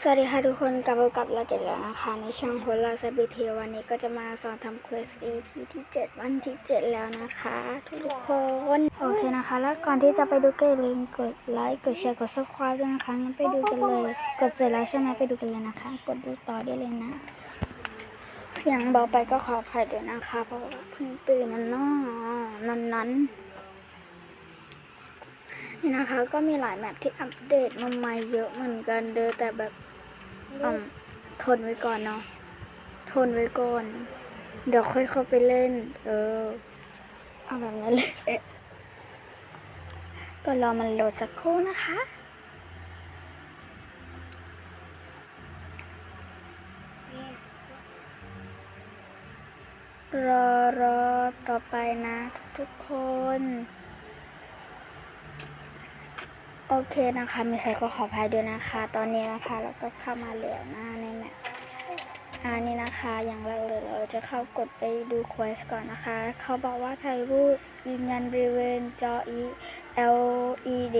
สวัสดีค่ะทุกคนกลับมากับเราเกดแล้วนะคะในช่องโฮลาซาบิเทวันนี้ก็จะมาสอนทำเควส EP ที่ 7 วันที่ 7 แล้วนะคะ ทุกคนโอเคนะคะ แล้วก่อนที่จะไปดูก็อย่าลืมกดไลค์กดแชร์กด subscribe ด้วยนะคะงั้นไปดูกันเลย กดเสร็จแล้วใช่ไหมไปดูกันเลยนะคะ กดดูต่อได้เลยนะ เสียงเบาไปก็ขออภัยด้วยนะคะ เพราะว่าเพิ่งตื่นนั่นนาะนั้น นี่นะคะ ก็มีหลายแมปที่อัปเดตมาใหม่เยอะเหมือนกันเด้อแต่แบบอืมทนไว้ก่อนเนาะทนไว้ก่อน เดี๋ยวค่อยเข้าไปเล่น เออเอาแบบนั้นเลยเก็รอมันโหลดสักครู่นะคะรอรอต่อไปนะทุกๆคน โอเคนะคะมีใครก็ขออภัยด้วยนะคะ ตอนนี้นะคะเราก็เข้ามาแล้วนะในแมปอันนี้นะคะอย่างแรกเลยเราจะเข้ากดไปดูเควสก่อนนะคะ เขาบอกว่าถ่ายรูปยืนยันบริเวณจอ E LED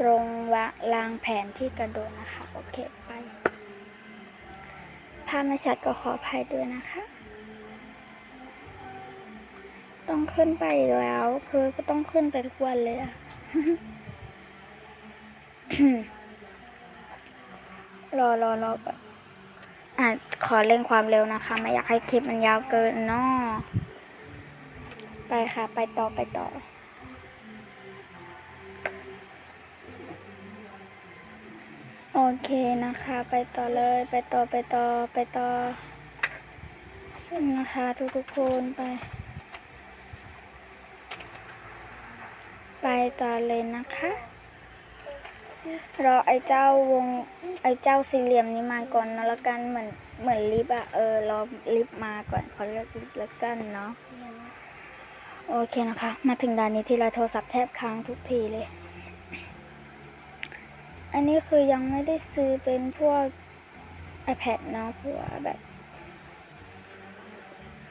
ตรงวะรางแผนที่กระโดดนะคะ โอเคไปภาพไม่ชัดก็ขออภัยด้วยนะคะ ต้องขึ้นไปแล้ว คือก็ต้องขึ้นไปทุกวันเลยอะ รอรอรอแบบอะขอเร่งความเร็วนะคะ ไม่อยากให้คลิปมันยาวเกินเนาะไปค่ะ ไปต่อไปต่อโอเคนะคะ ไปต่อเลยไปต่อไปต่อไปต่อนะคะ ทุกทุกๆคนไป ไปต่อเลยนะคะ รอไอ้เจ้าวงไอ้เจ้าสี่เหลี่ยมนี้มาก่อนเนะแล้วกันเหมือนเหมือนลิฟอะเออรอลิฟมาก่อนเขอเรียกลิฟแล้วกันเนาะโอเคนะคะ มาถึงด่านนี้ทีไรโทรศัพท์แทบค้างทุกทีเลย อันนี้คือยังไม่ได้ซื้อเป็นพวก iPad เนาะเพราะว่าแบบ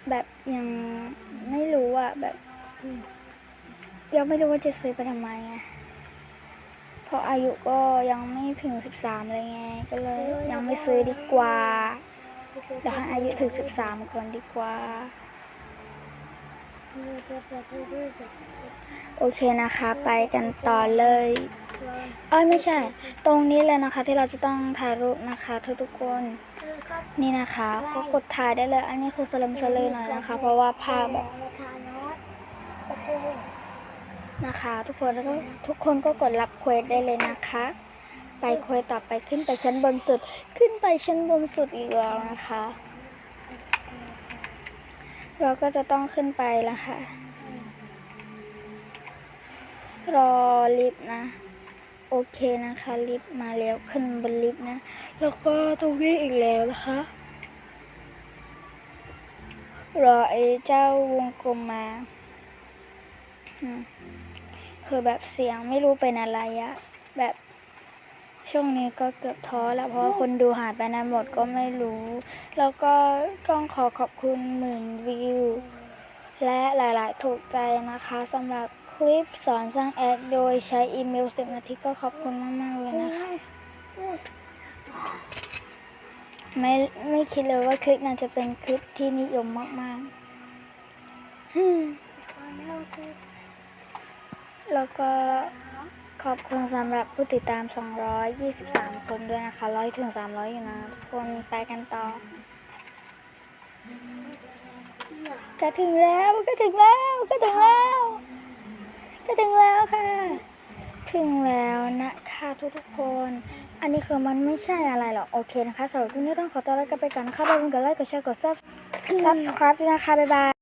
แบบยังไม่รู้อะแบบยังไม่รู้ว่าจะซื้อไปทำไมไง เพราะอายุก็ยังไม่ถึง 13 เลยไง ก็เลยยังไม่ซื้อดีกว่าเดี๋ยวให้อายุถึง 13คนดีกว่า โอเคนะคะ ไปกันต่อเลยเอ้ยไม่ใช่ ตรงนี้เลยนะคะที่เราจะต้องถ่ายรูปนะคะ ทุกๆคน นี่นะคะ ก็กดถ่ายได้เลย อันนี้คือสลัมสลือหน่อยนะคะ เพราะว่าภาพแบบ นะคะ ทุกคนแล้วก็ทุกคนก็กดรับเควสได้เลยนะคะ ไปเควสต่อไปขึ้นไปชั้นบนสุด ขึ้นไปชั้นบนสุดอีกแล้วนะคะ เราก็จะต้องขึ้นไปแล้วค่ะ รอลิฟต์นะโอเคนะคะลิฟต์มาแล้วขึ้นบนลิฟต์นะ แล้วก็ตรงนี้อีกแล้วนะคะ รอไอ้เจ้าวงกลมมา คือแบบเสียงไม่รู้เป็นอะไรอะแบบช่วงนี้ก็เกือบท้อแล้วเพราะคนดูหายไปนานหมดก็ไม่รู้ แล้วก็ต้องขอขอบคุณหมื่นวิว และหลาย ๆ ถูกใจนะคะสำหรับคลิปสอนสร้างแอดโดยใช้อีเมล 10 นาทีก็ขอบคุณมาก ๆ เลยนะคะ ไม่ไม่คิดเลยว่าคลิปนั้นจะเป็นคลิปที่นิยมมาก ๆ แล้วก็ขอบคุณสำหรับผู้ติดตาม 223 คนด้วยนะคะร้อยถึง 300 อยู่นะทุกคนไปกันต่อก็ถึงแล้วก็ถึงแล้วก็ถึงแล้ว ก็ถึงแล้วค่ะ ถึงแล้วนะคะทุกๆคน อันนี้คือมันไม่ใช่อะไรหรอกโอเคนะคะสำหรับวันนี้ต้องขอตัวลากันไปก่อนนะคะอย่าลืมกดไลค์กดแชร์กด subscribe ด้วยนะคะบ๊ายบาย